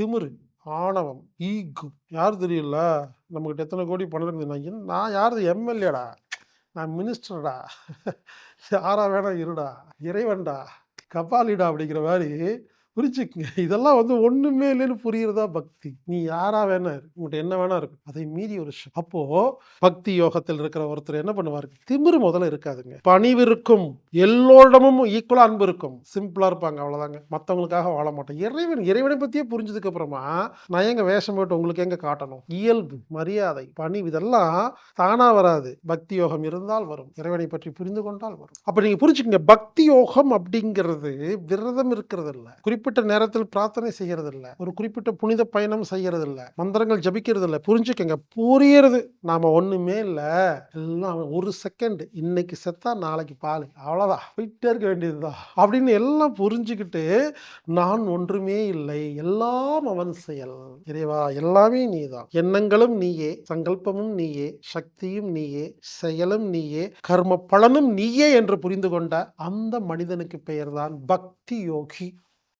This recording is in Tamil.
திமிரு ஆணவம் ஈக்கு யார் தெரியல நம்மகிட்ட எத்தனை கோடி பணம் இருக்குது? நான் என்ன- நான் எம்எல்ஏடா. நான் மினிஸ்டர்டா. யாரா வேணா இருடா. இறைவன்டா. கபாலிடா அப்படிங்கிற மாதிரி புரிச்சுக்குங்க இதெல்லாம் வந்து ஒன்றுமே இல்லைன்னு புரியுறதா பக்தி. நீ யாரா வேணா உங்கள்கிட்ட என்ன வேணா இருக்கு. அதை மீறி ஒரு விஷயம் அப்போ பக்தி யோகத்தில் இருக்கிற ஒருத்தர் என்ன பண்ணுவார்? திமிரு முதல்ல இருக்காதுங்க. பணிவு இருக்கும். எல்லோரிடமும் ஈக்குவலாக அன்பு இருக்கும். சிம்பிளா இருப்பாங்க. அவ்வளோதாங்க மற்றவங்களுக்காக வாழ மாட்டோம். இறைவன் இறைவனை பற்றியே புரிஞ்சதுக்கு அப்புறமா நான் எங்க வேஷம் போட்டு உங்களுக்கு எங்க காட்டணும்? இயல்பு மரியாதை பணிவு இதெல்லாம் தானா வராது. பக்தி யோகம் இருந்தால் வரும். இறைவனை பற்றி புரிந்து கொண்டால் வரும். அப்ப நீங்க புரிஞ்சுக்கங்க. பக்தி யோகம் அப்படிங்கிறது விரதம் இருக்கிறது குறிப்பாக குறிப்பிட்ட நேரத்தில் பிரார்த்தனை செய்யறது இல்ல ஒரு குறிப்பிட்ட புனித பயணம் செய்யறது இல்ல மந்திரங்கள் ஜபிக்கிறது இல்ல புரிஞ்சுக்கங்க. புரியுறது. நாம ஒண்ணுமே இல்ல. எல்லாம் ஒரு செகண்ட் இன்னைக்கு செத்தா நாளைக்கு பால். அவ்வளவுதான். போயிட்டே இருக்க வேண்டியதுதான். அப்படின்னு எல்லாம் புரிஞ்சுக்கிட்டு நான் ஒன்றுமே இல்லை. எல்லாம் அவன் செயல். இறைவா எல்லாமே நீதான். எண்ணங்களும் நீயே. சங்கல்பமும் நீயே. சக்தியும் நீயே. செயலும் நீயே. கர்ம பலனும் நீயே என்று புரிந்து கொண்ட அந்த மனிதனுக்கு பெயர்தான் பக்தி யோகி.